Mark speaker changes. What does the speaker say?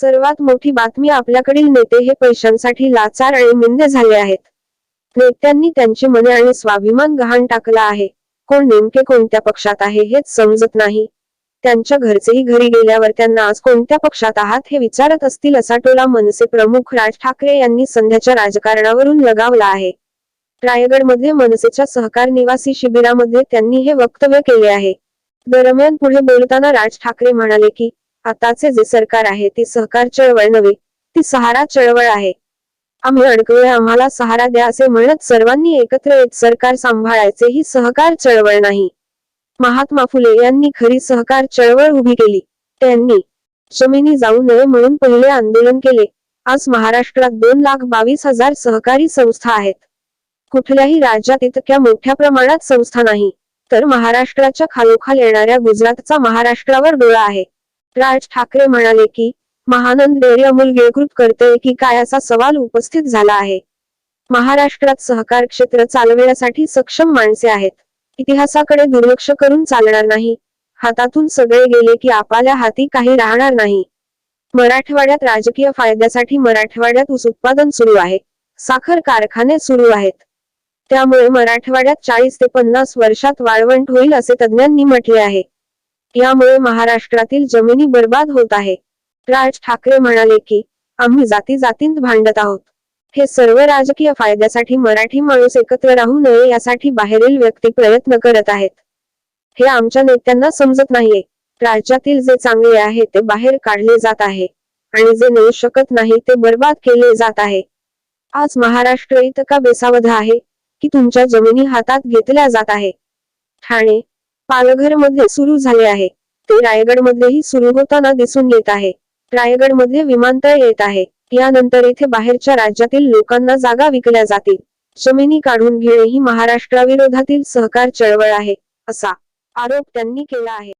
Speaker 1: सर्वात मोठी बातमी आपल्याकडील नेते हे पैशांसाठी लाचार आणि मिंदे झाले आहेत. नेत्यांनी त्यांचे मने आणि स्वाभिमान गहाण टाकला आहे. कोण नेमके कोणत्या पक्षात आहे हेच समजत नाही. त्यांच्या घरचेही घरी गेल्यावर त्यांना आज कोणत्या पक्षात आहात हे विचारत असतील असा टोला मनसे प्रमुख राज ठाकरे यांनी सध्याच्या राजकारणावरून लगावला आहे. रायगडमध्ये मनसेच्या सहकार निवासी शिबिरामध्ये त्यांनी हे वक्तव्य केले आहे. दरम्यान पुढे बोलताना राज ठाकरे म्हणाले की आताचे जे सरकार आहे ती सहकार चळवळ नव्हे ती सहारा चळवळ आहे. आम्ही अडकलोय आम्हाला सहारा द्या असे म्हणत सर्वांनी एकत्र येत सरकार सांभाळायचे ही सहकार चळवळ नाही. महात्मा फुले यांनी खरी सहकार चळवळ उभी केली. त्यांनी जमिनी जाऊ नये म्हणून पहिले आंदोलन केले. आज महाराष्ट्रात दोन लाख बावीस हजार सहकारी संस्था आहेत. कुठल्याही राज्यात इतक्या मोठ्या प्रमाणात संस्था नाही. तर महाराष्ट्राच्या खालोखाल येणाऱ्या गुजरातचा महाराष्ट्रावर डोळा आहे. राज ठाकरे म्हणाले की महानंद डेअरी अमूल गिळकृत करते की काय असा सवाल उपस्थित झाला आहे. महाराष्ट्रात सहकार क्षेत्र चालविण्यासाठी सक्षम माणसे आहेत. इतिहासाकडे दुर्लक्ष करून चालणार नाही. हातातून सगळे गेले की आपल्या हाती काही राहणार नाही. मराठवाड्यात राजकीय फायद्यासाठी मराठवाड्यात ऊस उत्पादन सुरू आहे. साखर कारखाने सुरू आहेत. त्यामुळे मराठवाड्यात चाळीस ते पन्नास वर्षात वाळवंट होईल असे तज्ज्ञांनी म्हटले आहे. यामुळे महाराष्ट्रातील जमिनी बर्बाद होत आहे. राज ठाकरे म्हणाले की आम्ही जाती जातींत भांडत आहोत. हे सर्व राजकीय फायद्यासाठी मराठी माणूस एकत्र राहू नये यासाठी बाहेरील व्यक्ती प्रयत्न करत आहेत. हे आमच्या नेत्यांना समजत नाहीये. राज्यातील जे चांगले आहे ते बाहेर काढले जात आहे. आणि जे नेऊ शकत नाही ते बर्बाद केले जात आहे. आज महाराष्ट्र इतका बेसावध आहे की तुमच्या जमिनी हातात घेतल्या जात आहे. ठाणे पालघरमध्ये सुरू झाले आहे. ते रायगड मध्येही सुरू होताना दिसून येत आहे. रायगडमध्ये विमानतळ येत आहे. यानंतर येथे बाहेरच्या राज्यातील लोकांना जागा विकल्या जातील. जमिनी काढून घेणे ही महाराष्ट्राविरोधातील सहकार चळवळ आहे असा आरोप त्यांनी केला आहे.